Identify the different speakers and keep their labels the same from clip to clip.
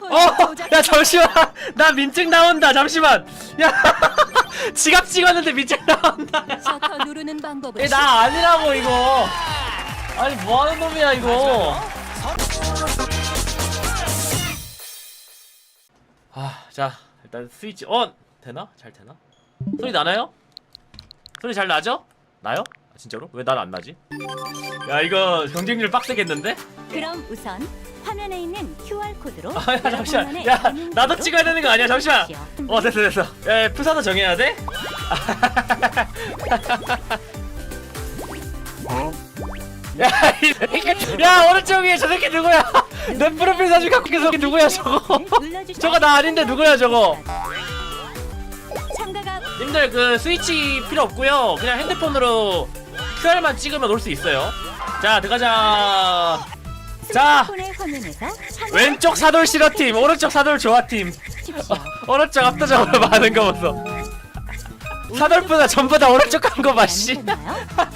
Speaker 1: 어, 야 잠시만, 나 민증 나온다. 잠시만, 야, 지갑 찍었는데 민증 나온다.
Speaker 2: 셔터 누르는 방법을
Speaker 1: 얘나 아니라고 이거. 아니 뭐 하는 놈이야 이거. 아, 자 일단 스위치 온 되나? 잘 되나? 소리 나나요? 소리 잘 나죠? 나요? 아, 진짜로? 왜 난 안 나지? 야 이거 경쟁률 빡세겠는데?
Speaker 2: 그럼 우선 화면에 있는 QR 코드로
Speaker 1: 아, 야, 잠시만. 야, 나도 찍어야 되는 거 아니야? 잠시만. 어, 됐어, 됐어. 야, 푸사도 정해야 돼? 야, 이 새끼. 야, 오른쪽 위에 저 새끼 누구야? 내 프로필 사진 갖고 계속 누구야, 저거? 저거 나 아닌데 누구야, 저거?
Speaker 2: 참가가
Speaker 1: 님들 그 스위치 필요 없고요. 그냥 핸드폰으로 QR만 찍으면 올 수 있어요. 자, 들어가자. 자, 왼쪽 사돌 싫어 팀, 오른쪽 사돌 좋아 팀.
Speaker 2: 하십시오.
Speaker 1: 오른쪽 압도적으로 많은 거 보소. 사돌보다 전부 다 오른쪽 간 거 봐씨.
Speaker 2: 괜찮나요?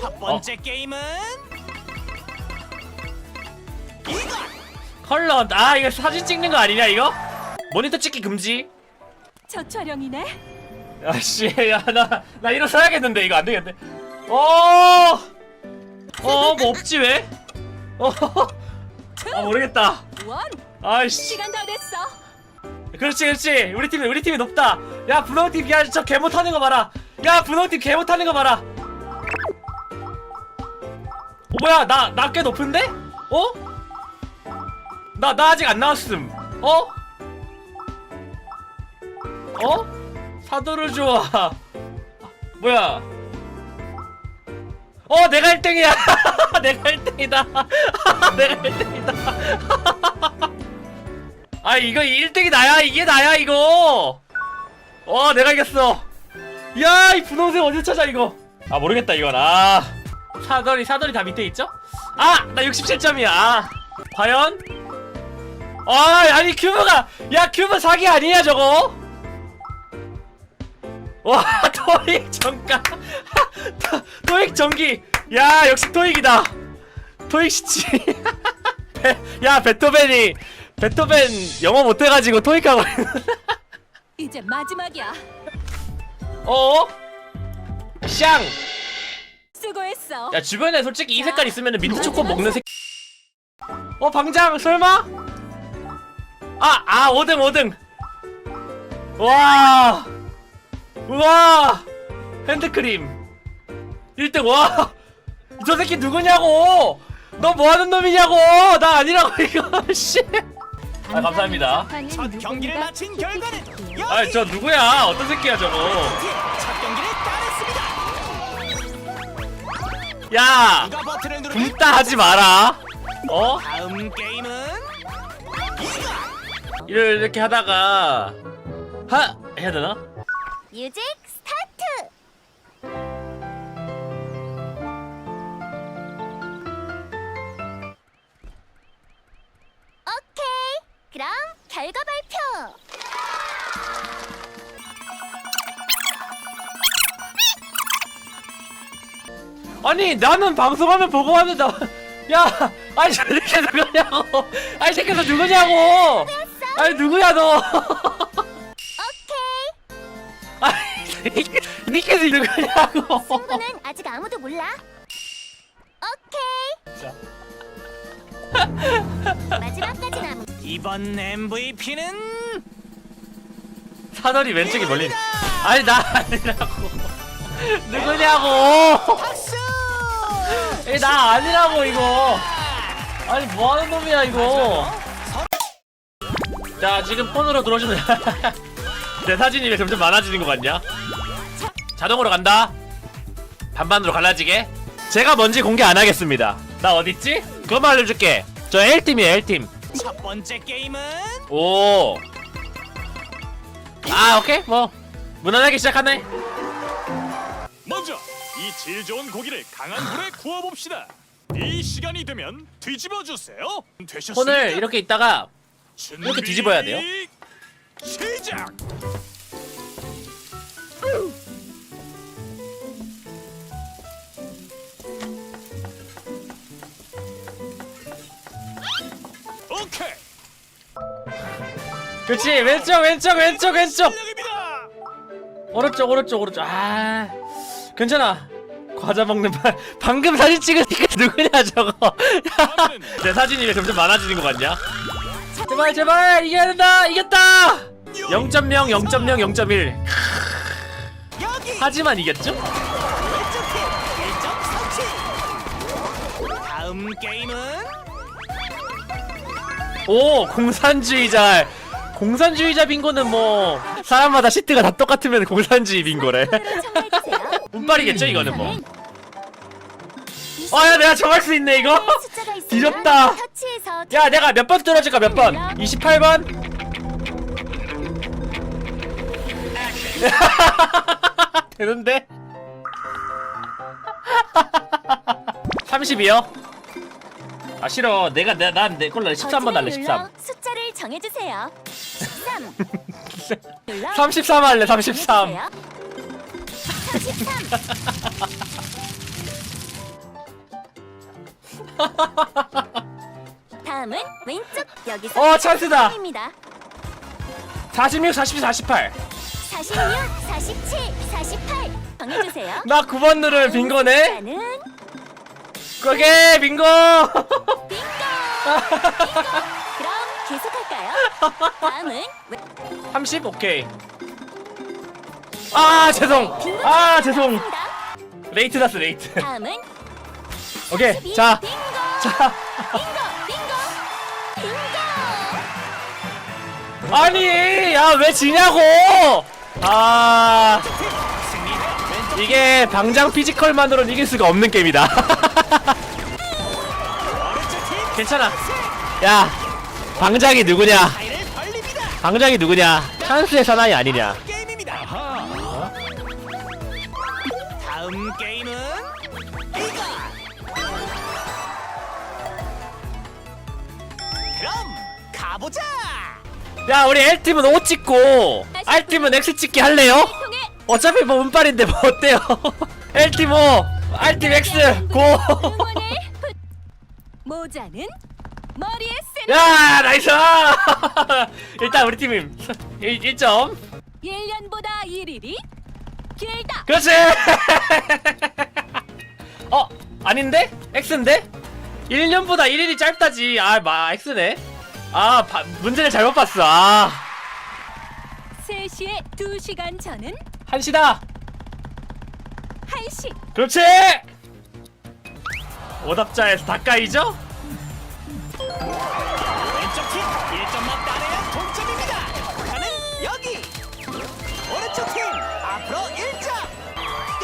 Speaker 3: 첫 번째 게임은
Speaker 1: 컬러 아 이거 사진 찍는 거 아니냐 이거? 모니터 찍기 금지.
Speaker 2: 첫 촬영이네.
Speaker 1: 아씨 야나 나 일어서야겠는데 이거 안 되겠네. 어. 어 뭐 없지 왜? 어. 아 모르겠다.
Speaker 2: 원
Speaker 1: 아이씨.
Speaker 2: 시간 다 됐어.
Speaker 1: 그렇지 그렇지 우리 팀이 우리 팀이 높다. 야 분홍 팀 야저 개 못하는 거 봐라. 야 분홍 팀 개 못하는 거 봐라. 어, 뭐야 나 나 꽤 높은데? 어? 나 나 아직 안 나왔음. 어? 어? 사도를 좋아. 뭐야? 어 내가 1등이야. 내가 1등이다. 내가 1등이다. 아 이거 1등이 나야 이게 나야 이거. 어 내가 이겼어. 야 이 분홍색 어디 찾아 이거? 아 모르겠다 이건 아 사돌이 사돌이 다 밑에 있죠? 아 나 67점이야. 아, 과연? 아 아니 큐브가 야 큐브 사기 아니냐 저거? 와 토익 전가 토- 토익 전기 야 역시 토익이다 토익 시치 베- 야 베토벤이 베토벤 영어 못해가지고 토익하고
Speaker 2: 이제 마지막이야.
Speaker 1: 어? 샹!
Speaker 2: 수고했어.
Speaker 1: 야 주변에 솔직히 이 색깔 있으면 민트 초코 먹는 색 어 방장 설마? 아! 아 5등 5등 와 우와! 핸드크림. 1등 와 저 새끼 누구냐고! 너 뭐하는 놈이냐고! 나 아니라고 이거 씨. 아, 감사합니다.
Speaker 3: 첫 경기를 마친 결과는 여기!
Speaker 1: 아 저 누구야? 어떤 새끼야 저거?
Speaker 3: 첫 경기를 따냈습니다.
Speaker 1: 야!
Speaker 3: 누가 버튼을 누르면
Speaker 1: 굶다 하지 마라. 어?
Speaker 3: 다음 게임은
Speaker 1: 이렇게 하다가 하! 해야 되나?
Speaker 2: 뮤직 스타트. 오케이. 그럼 결과 발표.
Speaker 1: 아니 나는 방송하면 보고 하는데 야 아니 저 새끼 누구냐고 아니 새끼 너 누구냐고 아니 누구야 너. 아니 새끼 니께서 누구냐고
Speaker 2: 승부는 아직 아무도 몰라. 오케이.
Speaker 1: 자.
Speaker 2: 마지막까지 남.
Speaker 3: 이번 MVP는
Speaker 1: 사다리 왼쪽에 멀린 아니 나 아니라고 누구냐고
Speaker 3: 박수!
Speaker 1: 에이 나 아니라고 이거 아니 뭐 하는 놈이야 이거 자 지금 폰으로 들어오시는 내 사진이 왜 점점 많아지는 것 같냐 자동으로 간다 반반으로 갈라지게 제가 뭔지 공개 안 하겠습니다 나 어딨지? 그것만 알려줄게 저 L팀이에요 L팀
Speaker 3: 첫 번째 게임은
Speaker 1: 오. 아, 오케이. 뭐 무난하게 시작하네.
Speaker 4: 먼저 이 질 좋은 고기를 강한 불에 구워봅시다. 이 시간이 되면 뒤집어 주세요. 되셨습니까?
Speaker 1: 폰을 이렇게 있다가
Speaker 4: 준비,
Speaker 1: 이렇게 뒤집어야 돼요.
Speaker 4: 시작. 오케이.
Speaker 1: 그렇지 왼쪽 왼쪽 왼쪽 왼쪽.
Speaker 4: 실력입니다.
Speaker 1: 오른쪽 오른쪽 오른쪽. 아 괜찮아. 과자 먹는 바, 방금 사진 찍은 그 누구냐 저거. 내 사진이 왜 점점 많아지는 거 같냐? 제발 제발 이겨야 된다 이겼다 0.0 0.0 0.1
Speaker 3: 여기
Speaker 1: 하지만 이겼죠?
Speaker 3: 왼쪽 팀 1점 성취. 다음 게임은
Speaker 1: 오 공산주의자 공산주의자 빙고는 뭐 사람마다 시트가 다 똑같으면 공산주의 빙고래. 운빨이겠죠 이거는 뭐 아야 내가 정할 수 있네 이거 뒤졌다.
Speaker 2: 터치해서
Speaker 1: 야 내가 몇번 뚫어줄까 몇 번? 28번? 되는데? 30이요? 아 싫어 내가 내 난내 걸로 13번 할래
Speaker 2: 버튼을
Speaker 1: 13
Speaker 2: 눌러 숫자를 정해주세요. 13. 눌러
Speaker 1: 33 할래 33
Speaker 2: 33. 다음은 왼쪽 여기서
Speaker 1: 어, 찬스다.
Speaker 2: 입니다.
Speaker 1: 46 42 48
Speaker 2: 46, 47, 48 정해주세요.
Speaker 1: 나 9번 누르면 빙고네?
Speaker 2: 숫자는
Speaker 1: 그게 빙고
Speaker 2: 빙고! 그럼 계속할까요? 다음은 왼-
Speaker 1: 30 오케이 아 죄송
Speaker 2: 빙고
Speaker 1: 아 죄송
Speaker 2: 나왔습니다.
Speaker 1: 레이트 났어 레이트
Speaker 2: 다음은
Speaker 1: 오케이
Speaker 2: 32,
Speaker 1: 자
Speaker 2: 빙고!
Speaker 1: 자.
Speaker 2: 빙고! 빙고! 빙고!
Speaker 1: 아니 야 왜 지냐고 아 이게 방장 피지컬만으로는 이길 수가 없는 게임이다. 괜찮아. 야 방장이 누구냐. 방장이 누구냐? 찬스의 사나이 아니냐 야 우리 L팀은 O 찍고 R팀은 X 찍기 할래요? 어차피 뭐 운빨인데 뭐 어때요? L팀 O R팀 X 고.
Speaker 2: 모자는 머리에 쓰는
Speaker 1: 야 나이스! 일단 우리 팀임 1, 1점.
Speaker 2: 1년보다 1일이 길다.
Speaker 1: 그렇지! 어 아닌데? X인데? 1년보다 1일이 짧다지. 아 마 X네 아 바, 문제를 잘못 봤어 아
Speaker 2: 3시에 2시간 전은
Speaker 1: 한시다
Speaker 2: 1시.
Speaker 1: 그렇지 오답자에서 닭가이죠
Speaker 3: 왼쪽 팀 1점만 따내면 동점입니다. 나는 여기. 오른쪽 팀 앞으로 1점.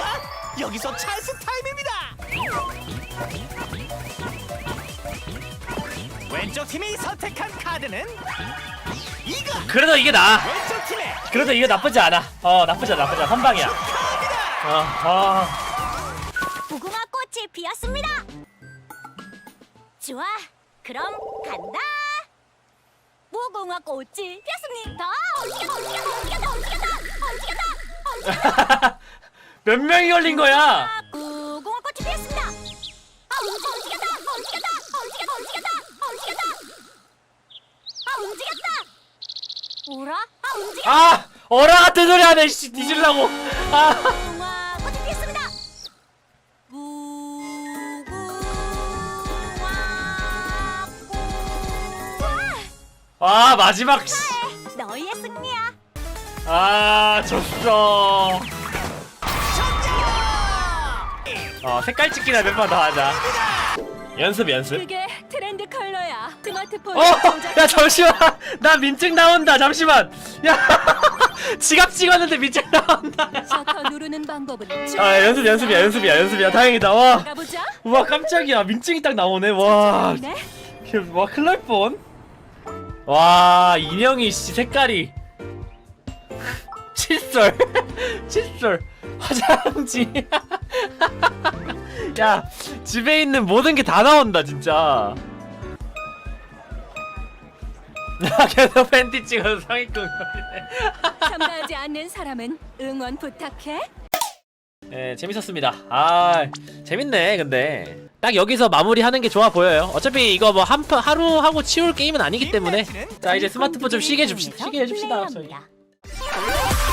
Speaker 3: 아, 여기서 찬스 타 왼쪽 팀이 선택한 카드는 이거.
Speaker 1: 그래도 이게 나
Speaker 3: 왼쪽 팀의
Speaker 1: 그래도 이거 나쁘지 않아 어 나쁘지 않아 나쁘지 않아 선방이야
Speaker 3: 카드다.
Speaker 1: 어, 어.
Speaker 2: 무궁화 꽃이 피었습니다. 좋아, 그럼 간다. 무궁화 꽃이 피었습니다. 움직여다,
Speaker 1: 몇 명이 걸린 거야.
Speaker 2: 무궁화 꽃이 피었습니다. 아, 움직여, 움직여다, 움직여다, 움직여다, 움직여다, 움직여다. 아, 움직였다. 오라? 아, 움직여.
Speaker 1: 아 어라 같은 소리 하네 씨 뒤질라고 아
Speaker 2: 무궁화 꽃이 피었습니다. 무궁화 꽃.
Speaker 1: 아 마지막 씨.
Speaker 2: 너희의 승리야.
Speaker 1: 아 졌어 어 색깔 찍기나 몇 번 더 하자 연습 연습
Speaker 2: 그게
Speaker 1: 어 야 잠시만. 나 민증 나온다 잠시만. 야 지갑 찍었는데 민증 나온다.
Speaker 2: 셔터 누르는 방법은
Speaker 1: 아 연습 연습이야 연습이야 연습이야. 다행이다. 와.
Speaker 2: 가보자.
Speaker 1: 우와 깜짝이야. 민증이 딱 나오네. 와.
Speaker 2: 네.
Speaker 1: 와 큰일 날 뻔. 와 인형이 씨 색깔이. 칫솔. 칫솔. 화장지. 야 집에 있는 모든 게 다 나온다 진짜. 나 계속 팬티 찍어서 상위권
Speaker 2: 참가하지 않는 사람은 응원 부탁해.
Speaker 1: 예 재밌었습니다 아 재밌네 근데 딱 여기서 마무리하는 게 좋아 보여요. 어차피 이거 뭐 한 하루 하고 치울 게임은 아니기 때문에 자 이제 스마트폰 좀 쉬게 줍시 쉬게 해 줍시다 저희.
Speaker 2: 플레이합니다.